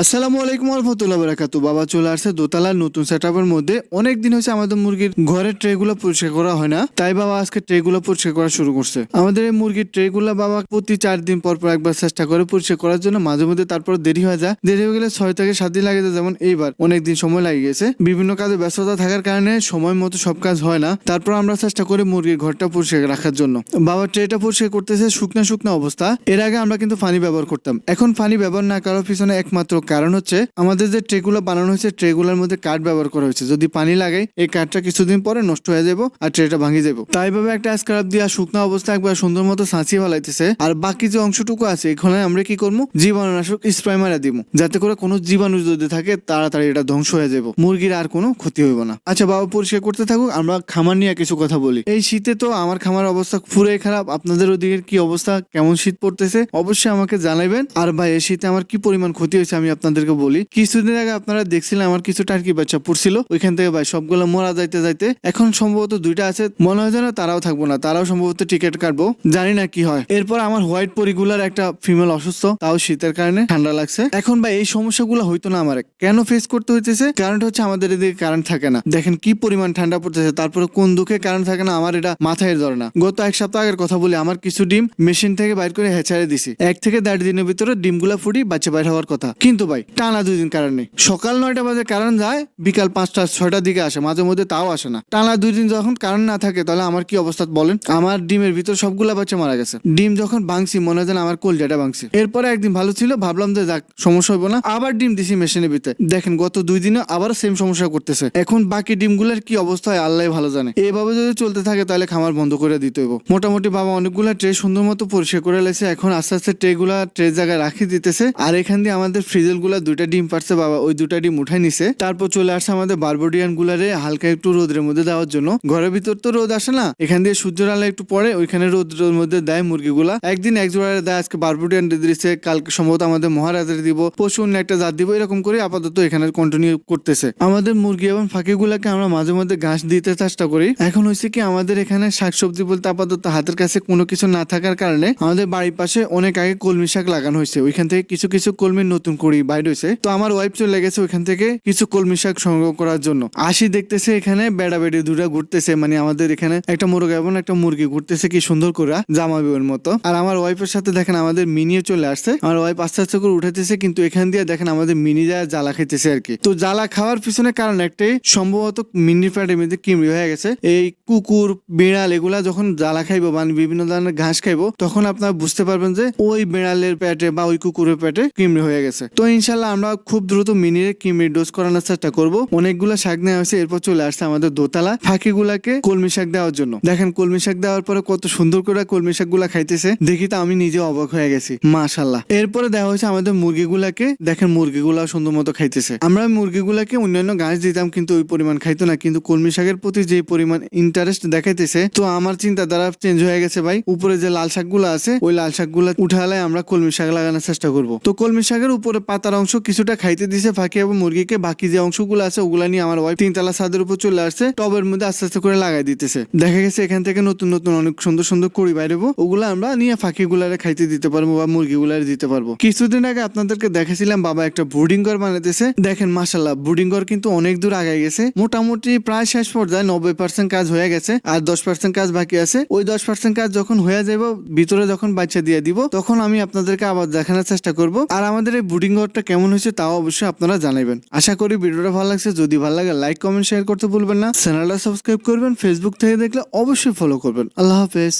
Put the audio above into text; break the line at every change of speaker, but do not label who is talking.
আসসালামু আলাইকুম রহমতুল্লাহ বারাকাতু। বাবা চলে আসছে দোতলার নতুন সেট মধ্যে। অনেক দিন হয়েছে আমাদের মুরগির ঘরের ট্রে গুলো পরিষ্কার করা হয় না। তাই বাবা আজকে ট্রে গুলো পরিষ্কার করা শুরু করছে। আমাদের এই মুরগির ট্রে গুলো বাবা প্রতি চার দিন পর পর একবার চেষ্টা করে পরিষ্কার করার জন্য। মাঝে মধ্যে তারপর দেরি হয়ে যায়। দেরি হয়ে গেলে ছয় থেকে সাত দিন লাগে যেমন এইবার অনেক দিন সময় লাগে গেছে। বিভিন্ন কাজে ব্যস্ততা থাকার কারণে সময় মতো সব কাজ হয় না। তারপর আমরা চেষ্টা করি মুরগির ঘরটা পরিষ্কার রাখার জন্য। বাবা ট্রেটা পরিষ্কার করতেছে শুকনা শুকনা অবস্থা। এর আগে আমরা কিন্তু পানি ব্যবহার করতাম। এখন পানি ব্যবহার না করার পিছনে একমাত্র কারণ হচ্ছে আমাদের যে ট্রেগুলো বানানো হয়েছে, ট্রেগুলোর মধ্যে কাঠ ব্যবহার করা হয়েছে। যদি পানি লাগাই, এই কাঠটা কিছুদিন পরে নষ্ট হয়ে যাব আর ট্রেটা ভাঙে যাব। তাই ভাবে একটা স্ক্রাব দিয়ে শুকনা অবস্থা একবার সুন্দর মতো সাঁচিয়ে ফেলাইতেছে। আর বাকি যে অংশটুকু আছে, এখানে আমরা কি করব? জীবাণুনাশক স্প্রে মারা দিব। যাতে করে কোনো জীবাণু যদি থাকে, তাড়াতাড়ি এটা ধ্বংস হয়ে যাব। মুরগির আর কোনো ক্ষতি হইব না। আচ্ছা বাবা, পরিষ্কার করতে থাকুক, আমরা খামার নিয়ে কিছু কথা বলি। এই শীতে তো আমার খামার অবস্থা পুরাই খারাপ। আপনাদের ওদিকে কি অবস্থা? কেমন শীত পড়তেছে? অবশ্যই আমাকে জানাবেন আর ভাই, এই শীতে আমার কি পরিমাণ ক্ষতি হয়েছে আমি আপনাদেরকে বলি, কিছুদিন আগে আপনারা দেখছিলেন আমার কিছু টার্কি বাচ্চা পড়ছিল। ওইখান থেকে ভাই সবগুলো মরা যাইতে যাইতে এখন সম্ভবত দুইটা আছে, মনে হয় যেন তারাও থাকব না, তারাও সম্ভবত টিকিট কাটবো, জানি না কি হয়। এরপর আমার হোয়াইট পরিগুলার একটা ফিমেল অসুস্থ, তাও শীতের কারণে ঠান্ডা লাগছে। এখন ভাই এই সমস্যাগুলো হইতো না আমার। কেন ফেস করতে হইতেছে? কারণটা হচ্ছে আমাদের এদিকে কারেন্ট থাকে না। দেখেন কি পরিমাণ ঠান্ডা পড়তেছে, তারপরে কোন দুঃখে কারেন্ট থাকে না, আমার এটা মাথায় ধরে না। গত এক সপ্তাহ আগের কথা বলি, আমার কিছু ডিম মেশিন থেকে বাইর করে হেঁচারে দিছি। এক থেকে দেড় দিনের ভিতরে ডিমগুলা ফুটি বাচ্চা বাইর হওয়ার কথা। কিন্তু ভাই, টানা দুই দিন কারণ নেই। সকাল নয়টা বাজে কারণ যায়, বিকাল পাঁচটা, ছয়টার দিকে আসে, মাঝে মধ্যে তাও আসে না। টানা দুই দিন যখন কারণ না থাকে, তাহলে আমার কি অবস্থা বলেন? আমার ডিমের ভিতর সবগুলা বাচ্চা মারা গেছে। ডিম যখন ভাঙছি, মনে হয় আমার কলজাটা ভাঙছি। এরপরে একদিন ভালো ছিল, ভাবলাম যে যাক, সমস্যা হইব না। আবার ডিম দিছি মেশিনের ভিতরে। দেখেন, গত দুই দিনে আবার সেম সমস্যা করতেছে। এখন বাকি ডিমগুলোর কি অবস্থা হয়, আল্লাহ ভালো জানে। এইভাবে যদি চলতে থাকে, তাহলে খামার বন্ধ করে দিতে হইব। মোটামুটি বাবা অনেকগুলা ট্রে সুন্দর মতো পরিষ্কার করে লেছে এখন আস্তে আস্তে ট্রে গুলা ট্রে জায়গায় রাখি দিতেছে। আর এখান দিয়ে আমাদের ফ্রিজেল গুলা দুইটা ডিম পারছে, বাবা, ওই দুটা ডিম উঠাই নিছে। তারপর চলে আসছে আমাদের বারবোডিয়ান গুলারে হালকা একটু রোদের মধ্যে দেওয়ার জন্য। ঘরের ভিতর তো রোদ আসে না, এখান দিয়ে সূর্যের আলো একটু পরে ওইখানে রোদের মধ্যে দেয় মুরগিগুলা। একদিন এক জোড়ারে দেয়, আজকে বারবোডিয়ান দিচ্ছে কালকে সম্ভবত আমাদের মহারাজের দিব, পশু অন্য একটা জাত দিব, এরকম করে আপাতত এখানে কন্টিনিউ করতেছে। আমাদের মুরগি এবং ফাঁকিগুলাকে আমরা মাঝে মধ্যে ঘাস দিতে চেষ্টা করি। এখন হয়েছে কি, আমাদের এখানে শাকসবজি বলতে আপাতত হাতের কাছে কোনো কিছু না থাকার কারণে আমাদের বাড়ির পাশে অনেক আগে কলমি শাক লাগানো হয়েছে। ওইখান থেকে কিছু কিছু কলমি নতুন করি বাইর হয়েছে তো আমার ওয়াইফ চলে গেছে ওইখান থেকে কিছু কলমি শাক সংগ্রহ করার জন্য। আসি দেখতেছে এখানে বেড়া বেড়ি দুটা ঘুরতেছে মানে আমাদের এখানে একটা মুরগা এবং একটা মুরগি ঘুরতেছে, কি সুন্দর করে জামা বিয়ের মতো। আর আমার ওয়াইফের সাথে দেখেন আমাদের মিনিও চলে আসছে। আমার ওয়াইফ আস্তে আস্তে করে উঠাইতেছে, কিন্তু এখান দিয়ে দেখেন আমাদের মিনি যায় জ্বালা খাইতেছে আর কি। তো জ্বালা খাওয়ার পিছনে কারণ একটাই, সম্ভবত মিনি প্যাটের মধ্যে কিমড়ি হয়ে গেছে। এই কুকুর, বিড়াল এগুলা যখন জ্বালা খাইবো মানে বিভিন্ন ধরনের ঘাস খাইবো, তখন আপনারা বুঝতে পারবেন যে ওই বিড়ালের পেটে বা ওই কুকুরের পেটে কিমড়ি হয়ে গেছে। তো ইনশাল্লাহ আমরা খুব দ্রুত মিনির কিমড়ি ডোজ করানোর চেষ্টা করব। অনেকগুলো শাক নেওয়া হয়েছে, এরপর চলে আসছে আমাদের দোতলা ফাঁকিগুলাকে কলমি শাক দেওয়ার জন্য। দেখেন, কলমি শাক দেওয়ার পরে কত সুন্দর করে কলমি শাকগুলা খাইতেছে। দেখি তো আমি নিজে অবাক হয়ে গেছি। মাশাল্লাহ এরপরে দেওয়া হয়েছে আমাদের মুরগিগুলাকে। দেখেন মুরগিগুলা সুন্দর মতো খাইতেছে। আমরা মুরগিগুলাকে অন্যান্য ঘাস দিতাম, কিন্তু ওই পরিমাণ খাইতো না। কিন্তু কলমি শাকের প্রতি যে পরিমাণ ইন্টারেস্ট দেখাইতেছে, তো আমার চিন্তাধারা চেঞ্জ হয়ে গেছে ভাই। উপরে যে লাল শাকগুলো আছে, ওই লাল শাকগুলো উঠালে আমরা কলমি শাক লাগানোর চেষ্টা করব। তো কলমি শাকের উপরে পাতার অংশ কিছুটা খাইতে দিছে, ফাঁকি এবং মুরগিকে বাকি যে অংশগুলো আছে ওগুলা নিয়ে আমার ওয়াইফ তিনতলা ছাদের উপর চলে আসছে, টবের মধ্যে আস্তে আস্তে করে লাগাই দিতেছে। দেখা গেছে এখান থেকে নতুন নতুন অনেক সুন্দর সুন্দর কড়ি বাইরেবো ওগুলো আমরা নিয়ে ফাঁকি গুলারে খাইতে দিতে পারব বা মুরগি গুলারে দিতে পারব। কিছুদিন আগে আপনাদেরকে দেখেছিলাম বাবা একটা বোর্ডিং ঘর বানাইতেছে। দেখেন মাসাল্লাহ বোর্ডিং ঘর কিন্তু অনেক দূর আগাই গেছে। মোটামুটি প্রায় শেষ পর্যায়ে নব্বই পার্সেন্ট কাজ হয়ে গেছে, আর দশ পার্সেন্ট কাজ বাকি আছে। ওই দশ পার্সেন্ট কাজ যখন হয়ে যাবে ভিতরে যখন বাচ্চা দিয়ে দিব, তখন আমি আপনাদেরকে আবার দেখানোর চেষ্টা করব। আর আমাদের এই ব্রুডিং ঘরটা কেমন হয়েছে তাও অবশ্যই আপনারা জানাবেন আশা করি ভিডিওটা ভালো লাগছে। যদি ভালো লাগে লাইক কমেন্ট শেয়ার করতে ভুলবেন না। চ্যানেলটা সাবস্ক্রাইব করবেন। ফেসবুক থেকে দেখলে অবশ্যই ফলো করবেন। আল্লাহ হাফেজ।